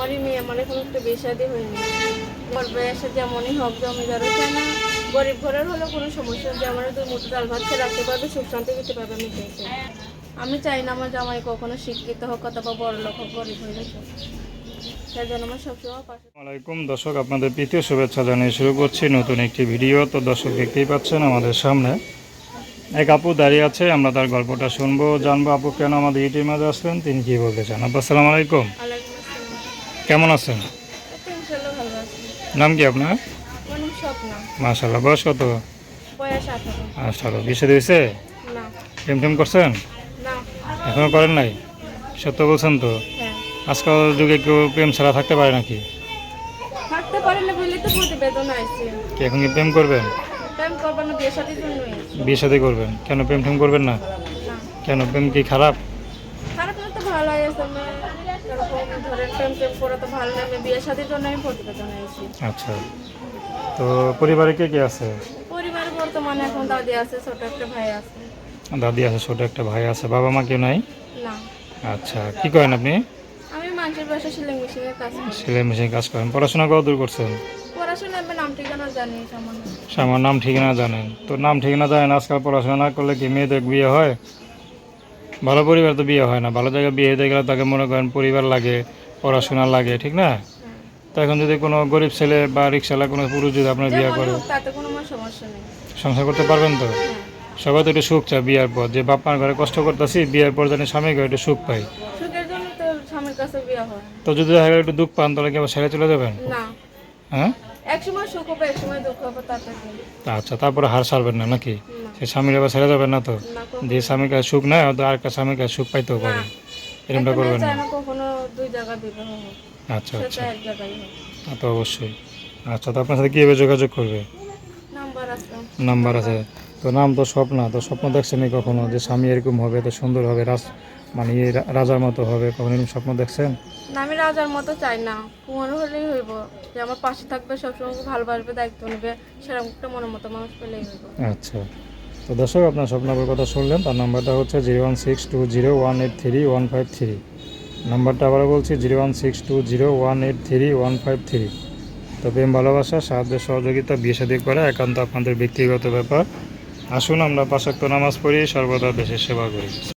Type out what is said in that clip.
আমারই মেয়ে আমার এখন একটু বেশাদি হয়নি। করবে এসে যেমনই হোক জমিদারও চায় না গরিব ঘরের হলেও কোনো সমস্যা যে আমার দুই মুঠো ডাল ভাত খেয়ে রাখতে পারবে সুখ শান্তি দিতে পারবে আমি চাইছি আমি চাই না আমার জামাই কখনো শিক্ষিত হোক অথবা বড় লোক হোক গরিব হয়ে আমার পাশে। আসসালামাইকুম দর্শক আপনাদের প্রীতীয় শুভেচ্ছা জানিয়ে শুরু করছি নতুন একটি ভিডিও। তো দর্শক দেখতেই পাচ্ছেন আমাদের সামনে এক আপু দাঁড়িয়ে আছে। আমরা তার গল্পটা শুনব জানব আপু কেন আমাদের ইউটিউব মাঝে আসলেন তিনি কি বলতে চান? আপু আসসালামু আলাইকুম আলাইকুম কেমন আছেন? নাম কি আপনার? স্বপ্ন। বয়স কত? আঠারো। বিশে দিয়েছে? প্রেম টেম করছেন? এখনও করেন নাই? সত্য বলছেন তো? হ্যাঁ। আজকাল যুগে কেউ প্রেম ছাড়া থাকতে পারে নাকি? কি এখন কি প্রেম করবেন? বিয়ে সাথে করবেন? কেন প্রেম টেম করবেন না? কেন? প্রেম কি খারাপ? ভালো আছে আমি এরকম ধরেন প্রেম প্রেম করা তো ভালো না আমি বিয়ে সাথে জন্য আমি আইছি আচ্ছা। তো পরিবারে কে কে আছে? পরিবারে বর্তমানে এখন দাদি আছে ছোট একটা ভাই আছে। দাদি আছে ছোট একটা ভাই আছে। বাবা মা কেউ নাই? না। আচ্ছা কি করেন আপনি? আমি মানুষের বাসা মেশিনের কাজ করি। সেলাই মেশিন কাজ করেন। পড়াশোনা কত দূর করছেন? পড়াশোনা আমি নাম ঠিকানা জানি সামান্য। আমার নাম ঠিকানা জানেন। তো নাম ঠিকানা জানেন আজকাল পড়াশোনা না করলে কি মেয়েদের বিয়ে হয়? ভালো পরিবার তো বিয়ে হয় না। ভালো জায়গায় বিয়ে হতে গেলে তাকে মনে করেন পরিবার লাগে। পড়াশোনা লাগে ঠিক না? তো এখন যদি কোনো গরিব ছেলে বা রিক্সাওয়ালা কোনো পুরুষ যদি আপনার বিয়ে করে তাতে কোনো সমস্যা নেই। সংসার করতে পারবেন তো? হ্যাঁ। সবাই তো একটু সুখ চায় বিয়ের পর যে বাপ মার ঘরে কষ্ট করতেছি বিয়ের পর জানি স্বামী ঘরে একটু সুখ পাই। তো যদি দেখা গেলো একটু দুঃখ পান তাহলে কি আবার ছেড়ে চলে যাবেন? হ্যাঁ? আচ্ছা তারপরে হার সারবেন না নাকি? সে স্বামীর আবার ছেড়ে যাবেন না তো? যে স্বামীর কাছে সুখ নাই হয়তো আরেকটা স্বামীর কাছে সুখ পাইতেও পারে। এরকমটা করবেন না? কখনো দুই জায়গায় বিবাহ আচ্ছা আচ্ছা। এক জায়গায় হোক। তা তো অবশ্যই। আচ্ছা তো আপনার সাথে কীভাবে যোগাযোগ করবে? নাম্বার আছে। নাম্বার আছে। তো নাম তো স্বপ্ন তো স্বপ্ন দেখছেন কখনো যে স্বামী এরকম হবে তো সুন্দর হবে রাজ মানে রাজার মতো হবে কখনো এরকম স্বপ্ন দেখছেন? না আমি রাজার মতো চাই না। কুমার হলেই হইব। যে আমার পাশে থাকবে সবসময় ভালোবাসবে দায়িত্ব নেবে সেরকম একটা মনের মতো মানুষ পেলেই হইব। আচ্ছা। তো দর্শক, আপনার স্বপ্নবের কথা শুনলেন, তার নাম্বারটা হচ্ছে zero one six two zero one eight three one five three. নাম্বারটা আবার বলছি, zero one six two zero one eight three one five three. তো প্রেম, ভালোবাসা, সাহায্য, সহযোগিতা, বিয়ে, সাদী করা একান্ত আপনাদের ব্যক্তিগত ব্যাপার। আসুন আমরা পাশাক্ত নামাজ পড়ি, সর্বদা দেশের সেবা করি।